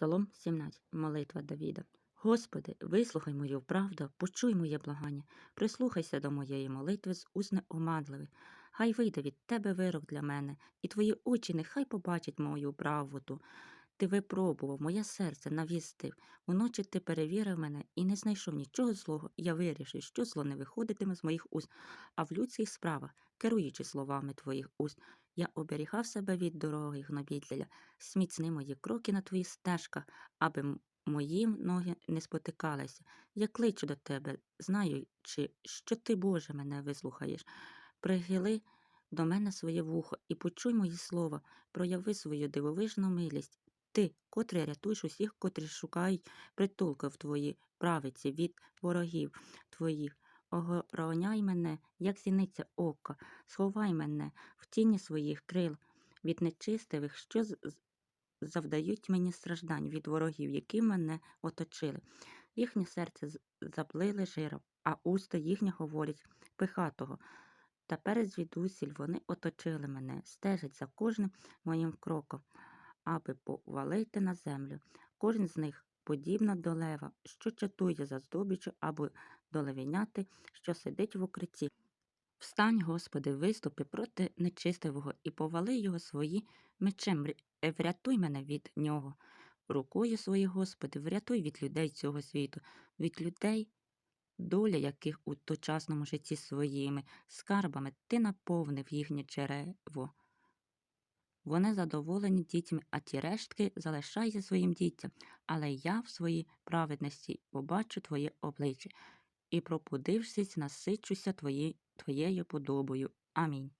Псалом 17. Молитва Давіда. Господи, вислухай мою правду, почуй моє благання, прислухайся до моєї молитви з уст неомадливих. Хай вийде від тебе вирок для мене, і твої очі нехай побачать мою правоту. Ти випробував моє серце, навістив. Уночі ти перевірив мене і не знайшов нічого злого. Я вирішив, що зло не виходитиме з моїх уст, а в людських справах, керуючи словами твоїх уст, я оберігав себе від дороги гнобітеля, сміцни мої кроки на твоїх стежках, аби м- мої ноги не спотикалися. Я кличу до тебе, знаючи, що ти, Боже, мене вислухаєш. Прихили до мене своє вухо і почуй мої слова, прояви свою дивовижну милість. Ти, котрий рятуєш усіх, котрі шукають притулку в твоїй правиці від ворогів твоїх. Охороняй мене, як зіниця ока, сховай мене в тіні своїх крил від нечистивих, що завдають мені страждань від ворогів, які мене оточили. Їхнє серце заплили жиром, а уста їхні говорять пихатого. Тепер звідусіль вони оточили мене, стежать за кожним моїм кроком, аби повалити на землю. Кожен з них подібно до лева, що чатує за здобичу, або до левеняти, що сидить в укритті. Встань, Господи, виступи проти нечистивого і повали його свої мечем. Е, Врятуй мене від нього. Рукою своєю, Господи, врятуй від людей цього світу, від людей, доля яких у точасному житті своїми скарбами ти наповнив їхнє черево. Вони задоволені дітьми, а ті рештки залишайся своїм дітям, але я в своїй праведності побачу твоє обличчя і, пропудившись, насичуся твої, твоєю подобою. Амінь.